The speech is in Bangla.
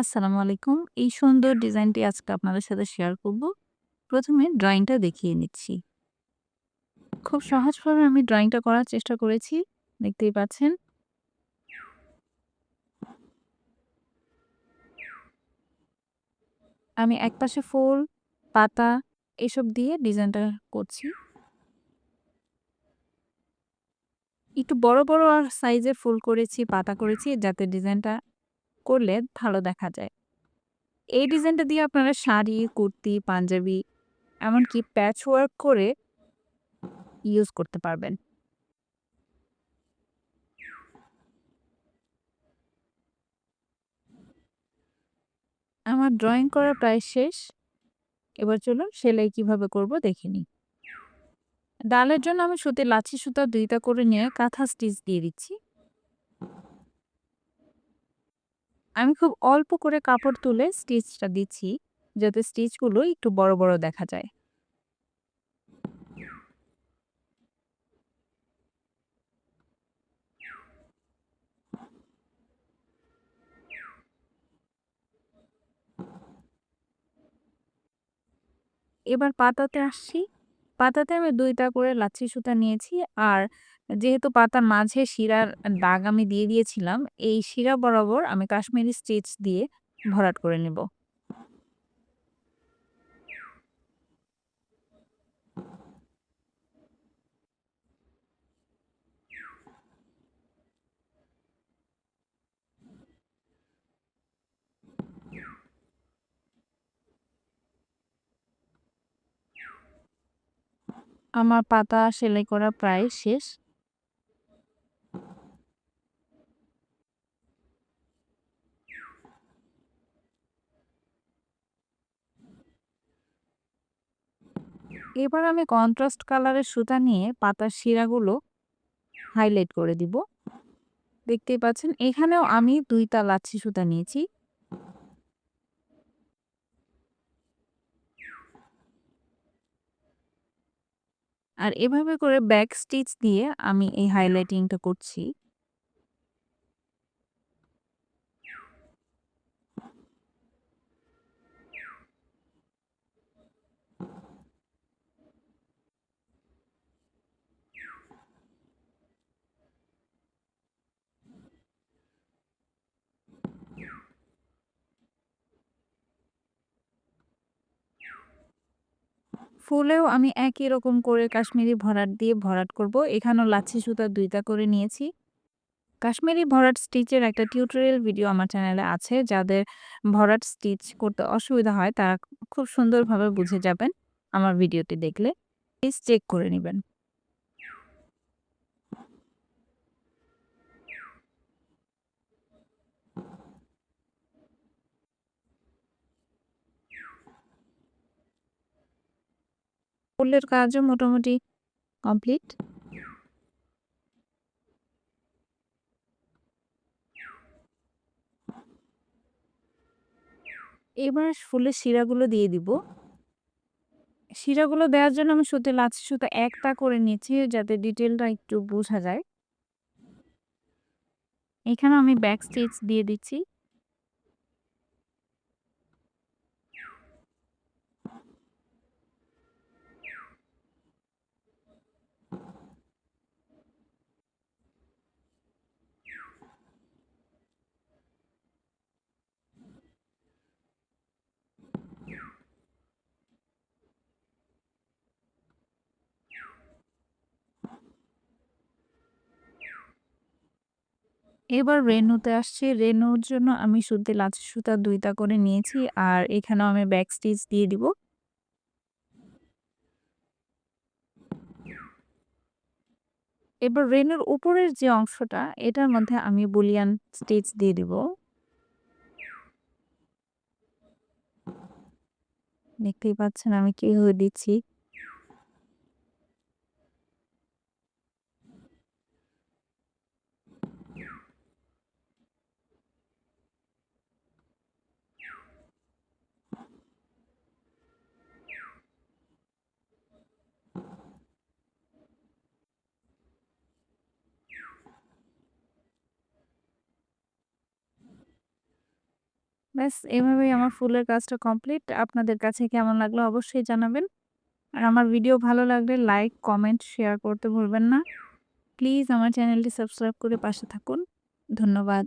আসসালামু আলাইকুম। এই সুন্দর ডিজাইনটি আজকে আপনাদের সাথে শেয়ার করব। প্রথমে ড্রয়িংটা দেখিয়ে নিচ্ছি। খুব সহজভাবে আমি ড্রয়িংটা করার চেষ্টা করেছি। দেখতেই পাচ্ছেন। আমি একপাশে ফুল, পাতা এসব দিয়ে ডিজাইনটা করছি। একটু বড়, বড় আর সাইজের ফুল করেছি, পাতা করেছি যাতে ডিজাইনটা করলে ভালো দেখা যায়। এই ডিজাইনটা দিয়ে আপনারা শাড়ি, কুর্তি, পাঞ্জাবি এমনকি প্যাচ ওয়ার্ক করে ইউজ করতে পারবেন। আমার ড্রয়িং করা প্রায় শেষ। এবার চলুন সেলাই কীভাবে করব দেখে নিই। ডালের জন্য আমি সুতির লাচ্ছি সুতা দুইটা করে নিয়ে কাঁথা স্টিচ দিয়ে দিচ্ছি। আমি খুব অল্প করে কাপড় তুলে স্টিচটা দিচ্ছি যাতে স্টিচগুলো একটু বড়, বড় দেখা যায়। এবার পাতাতে আসছি। পাতাতে আমি দুইটা করে লাচ্ছি সুতা নিয়েছি। আর যেহেতু পাতার মাঝে শিরার দাগ আমি দিয়ে দিয়েছিলাম, এই শিরা বরাবর আমি কাশ্মীরি স্টিচ দিয়ে ভরাট করে নেব। আমার পাতা সেলাই করা প্রায় শেষ। এবার আমি কন্ট্রাস্ট কালারের সুতা নিয়ে পাতার শিরাগুলো হাইলাইট করে দিব। দেখতেই পাচ্ছেন, এখানেও আমি ২ টা লাচ্ছি সুতা নিয়েছি। আর এভাবে করে ব্যাক স্টিচ দিয়ে আমি এই হাইলাইটিংটা করছি। ফুলেও আমি একই রকম করে কাশ্মীরি ভরাট দিয়ে ভরাট করব। এখানেও লাচ্ছি সুতা দুইটা করে নিয়েছি। কাশ্মীরি ভরাট স্টিচের একটা টিউটোরিয়াল ভিডিও আমার চ্যানেলে আছে। যাদের ভরাট স্টিচ করতে অসুবিধা হয়, তারা খুব সুন্দরভাবে বুঝে যাবেন আমার ভিডিওটি দেখলে। প্লিজ চেক করে নিবেন। ফুলের কাজও মোটামুটি কমপ্লিট। এবার ফুলের শিরাগুলো দিয়ে দিব। শিরাগুলো দেওয়ার জন্য আমি সুতে, লাচ্ছি সুতা ১ টা করে নিয়েছি যাতে ডিটেলটা একটু বোঝা যায়। এখানেও আমি ব্যাক স্টিচ দিয়ে দিচ্ছি। এবার রেনুতে আসছি। রেনুর জন্য আমি সুতির লাচ্ছি সুতা দুইটা করে নিয়েছি। আর এখানেও আমি ব্যাক স্টিচ দিয়ে দিব। এবার রেনুর উপরের যে অংশটা, এটার মধ্যে আমি বুলিয়ান স্টিচ দিয়ে দিব। দেখতেই পাচ্ছেন আমি কীভাবে দিচ্ছি। ব্যাস এভাবেই আমার ফুলের কাজটা কমপ্লিট। আপনাদের কাছে কেমন লাগল অবশ্যই জানাবেন। আর আমার ভিডিও ভালো লাগলে লাইক, কমেন্ট, শেয়ার করতে ভুলবেন না। প্লিজ আমার চ্যানেলটি সাবস্ক্রাইব করে পাশে থাকুন। ধন্যবাদ।